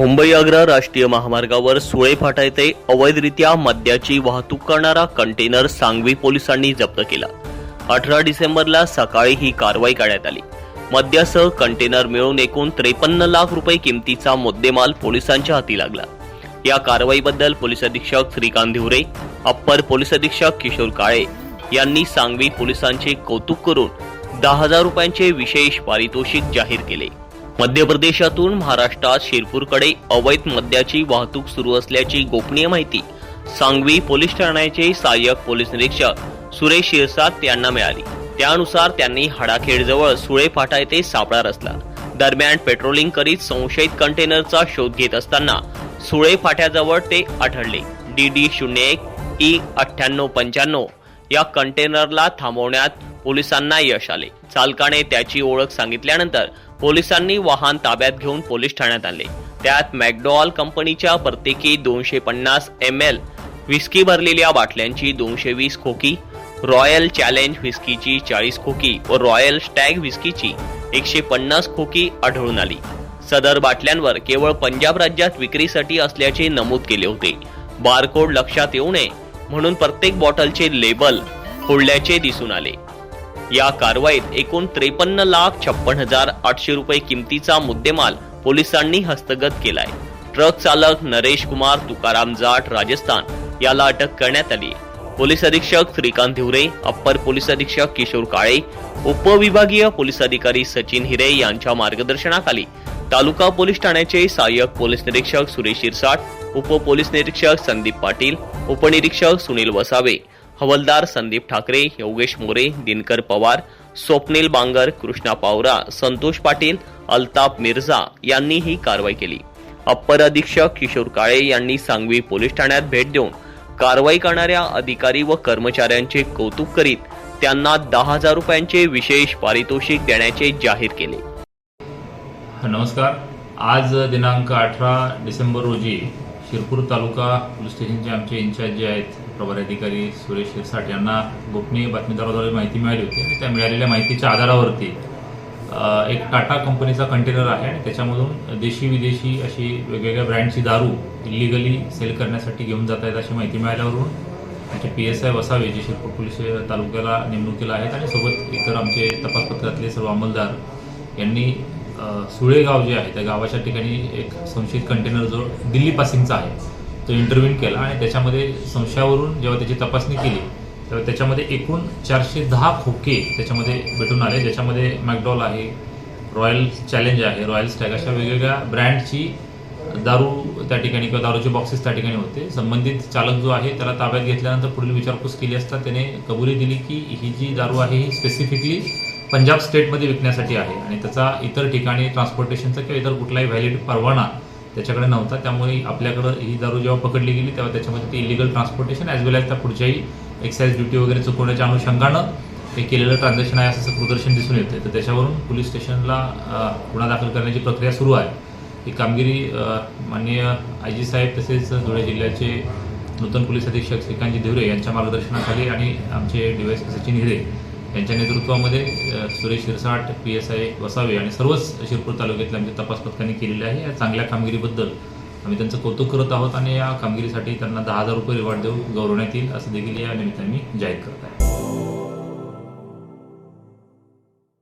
मुंबई आग्रा राष्ट्रीय महामार्गावर सुळे फाटा येथे अवैधरित्या मद्याची वाहतूक करणारा कंटेनर सांगवी पोलिसांनी जप्त केला. अठरा डिसेंबरला सकाळी ही कारवाई करण्यात आली. मद्यासह कंटेनर मिळून एकूण त्रेपन्न लाख रुपये किमतीचा मुद्देमाल पोलिसांच्या हाती लागला. या कारवाईबद्दल पोलीस अधीक्षक श्रीकांत धिवरे अप्पर पोलीस अधीक्षक किशोर काळे यांनी सांगवी पोलिसांचे कौतुक करून दहा हजार रुपयांचे विशेष पारितोषिक जाहीर केले. मध्य प्रदेशातून महाराष्ट्रात शिरपूरकडे अवैध मद्याची वाहतूक सुरू असल्याची गोपनीय माहिती सांगवी पोलीस ठाण्याचे सहाय्यक पोलीस निरीक्षक सुरेश शिरसाट यांना मिळाली. त्यानुसार त्यांनी हाडाखेडजवळ सुळे फाटा येथे सापळा रचला. दरम्यान पेट्रोलिंग करीत संशयित कंटेनरचा शोध घेत असताना सुळे फाट्याजवळ ते आढळले. डी डी शून्य एक ई अठ्ठ्याण्णव पंच्याण्णव या कंटेनरला थांबवण्यात पोलिसांना यश आले. चालकाने त्याची ओळख सांगितल्यानंतर पोलिसांनी वाहन ताब्यात घेऊन पोलीस ठाण्यात आणले. त्यात मॅकडॉल कंपनीच्या प्रत्येकी दोनशे पन्नास एम एल विस्की भरलेल्या बाटल्यांची दोनशे वीस खोकी रॉयल चॅलेंज व्हिस्कीची चाळीस खोकी व रॉयल स्टॅग व्हिस्कीची एकशे पन्नास खोकी आढळून आली. सदर बाटल्यांवर केवळ पंजाब राज्यात विक्रीसाठी असल्याचे नमूद केले होते. बारकोड लक्षात येऊ नये म्हणून प्रत्येक बॉटलचे लेबल फोडल्याचे दिसून आले. या कारवाईत एकूण त्रेपन्न लाख छप्पन हजार आठशे रुपये किमतीचा मुद्देमाल पोलिसांनी हस्तगत केलाय. ट्रक चालक नरेश कुमार तुकाराम जाट राजस्थान याला अटक करण्यात आली. पोलीस अधीक्षक श्रीकांत धिवरे अप्पर पोलीस अधीक्षक किशोर काळे उपविभागीय पोलीस अधिकारी सचिन हिरे यांच्या मार्गदर्शनाखाली तालुका पोलीस ठाण्याचे सहाय्यक पोलीस निरीक्षक सुरेश शिरसाट उप पोलीस निरीक्षक संदीप पाटील उपनिरीक्षक सुनील वसावे हवलदार संदीप ठाकरे योगेश मोरे दिनकर पवार स्वप्नील बांगर कृष्णा पावरा संतोष पाटील अल्ताफ मिर्झा यांनी ही कारवाई केली. अप्पर अधीक्षक किशोर काळे यांनी सांगवी पोलीस ठाण्यात भेट देऊन कारवाई करणाऱ्या अधिकारी व कर्मचाऱ्यांचे कौतुक करीत त्यांना दहा हजार रुपयांचे विशेष पारितोषिक देण्याचे जाहीर केले. नमस्कार. आज दिनांक अठरा डिसेंबर रोजी शिरपूर तालुका पोलीस स्टेशनचे आमचे इन्चार्ज जे आहेत प्रभारी अधिकारी सुरेश शिरसाट यांना गोपनीय बातमीदाराद्वारे माहिती मिळाली होती आणि त्या मिळालेल्या माहितीच्या आधारावरती एक टाटा कंपनीचा कंटेनर आहे आणि त्याच्यामधून देशी विदेशी अशी वेगवेगळ्या ब्रँडची दारू इलिगली सेल करण्यासाठी घेऊन जात आहेत अशी माहिती मिळाल्यावरून आमचे पी एस आय वसावे जे शिरपूर पोलीस तालुक्याला नेमणुकीला आहेत आणि सोबत इतर आमचे तपास पथकातले सर्व अंमलदार यांनी सुळेगाव जे आहे त्या गावाच्या ठिकाणी एक संशयित कंटेनर जो दिल्ली पासिंगचा आहे तो इंटरव्ह्यून केला आणि त्याच्यामध्ये संशयावरून जेव्हा त्याची तपासणी केली तेव्हा त्याच्यामध्ये एकूण चारशे दहा खोके त्याच्यामध्ये भेटून आले ज्याच्यामध्ये मॅकडॉल आहे रॉयल चॅलेंज आहे. रॉयल स्टॅग अशा वेगवेगळ्या ब्रँडची दारू त्या ठिकाणी किंवा दारूचे बॉक्सेस त्या ठिकाणी होते. संबंधित चालक जो आहे त्याला ताब्यात घेतल्यानंतर पुढील विचारपूस केली असता त्याने कबुली दिली की ही जी दारू आहे ही स्पेसिफिकली पंजाब स्टेटमध्ये विकण्यासाठी आहे आणि त्याचा इतर ठिकाणी ट्रान्सपोर्टेशनचा किंवा इतर कुठलाही व्हॅलिड परवाना त्याच्याकडे नव्हता. त्यामुळे आपल्याकडं ही दारू जेव्हा पकडली गेली तेव्हा त्याच्यामध्ये ते illegal transportation as well as त्या पुढच्याही एक्साईज ड्युटी वगैरे चुकवण्याच्या अनुषंगानं ते केलेलं ट्रान्झॅक्शन आहे असं प्रदर्शन दिसून येतं तर त्याच्यावरून पोलीस स्टेशनला गुन्हा दाखल करण्याची प्रक्रिया सुरू आहे. ही कामगिरी माननीय आय जी साहेब तसेच धुळे जिल्ह्याचे नूतन पोलीस अधीक्षक श्रीकांतजी धिवरे यांच्या मार्गदर्शनाखाली आणि आमचे डी वाय सचिन हिरे यांच्या नेतृत्वामध्ये Suresh Shirsat P S I Vasave आणि सर्वच शिरपूर तालुक्यातल्या आमच्या तपास पथकाने केलेले आहे. या चांगल्या कामगिरीबद्दल आम्ही त्यांचं कौतुक करत आहोत आणि या कामगिरीसाठी त्यांना दहा हजार रुपये रिवॉर्ड देऊन गौरवण्यात येईल असं देखील या निमित्ताने मी जाहीर करत आहे.